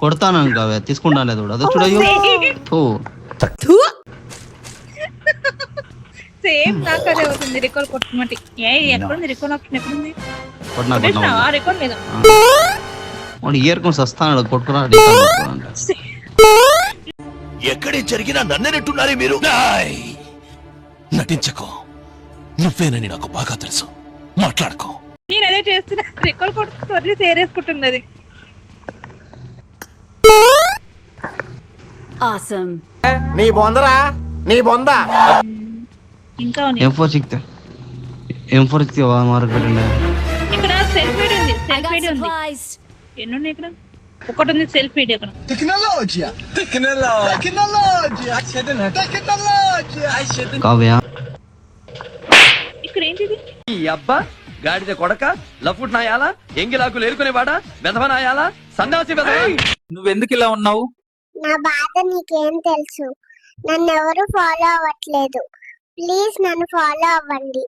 కొడతాను ఇంకా అవే తీసుకుంటా లేదు. అదే చూడయ్యో ఓ. సేమ్ నాకు అదే అవుతుంది రికాల్ కొట్టమంటే ఏ ఎక్కడుంది రికాల్ ఆప్షన్ ఎక్కడుంది కొట్టినా కొట్టినా కొట్టేసినావా? రికాల్ లేదా? వాడు ఇయర్ కొన్స్ వస్తాడు కొట్టుకురా ఎక్కడే జరిగినా నన్నెనట్టున్నారే మీరు? నాయ్. నటించకు. నువ్వేనని నాకు బాగా తెలుసు. మాట్లాడుకో. నేను అదే చేస్తున్నా. రికాల్ కొట్టుకు వదిలి సేరేసుకుంటుంది అది Awesome. నీ బొందరా? నీ బొంద? ఇంకా ఎం ఫోర్ సిక్తే ఎం ఫోర్ సిక్తే మార్క్ పెట్టండి ఇక్కడ సెల్ఫ్ ఉంది I సెల్ఫ్ got ఫీడ్ ఉంది. supplies. ఎన్ని ఉన్నాయి ఇక్కడ? ఒకటి ఉంది సెల్ఫ్ ఫీడ్ అక్కడ Tecnologia! Tecnologia! Tecnologia! Tecnologia! Kavya. ఇక్కడ ఏంటిది? అబ్బా. గాడిద కొడక లఫుట్ నాయాలా ఎంగిలాకులు ఏరుకునేవాడా వెధవ నాయాలా సన్నాసి వెధవ. నువ్వెందుకు ఇలా ఉన్నావు? నా బాధ నీకేం తెలుసు? నన్ను ఎవరు ఫాలో అవ్వట్లేదు. ప్లీజ్ నన్ను ఫాలో అవ్వండి.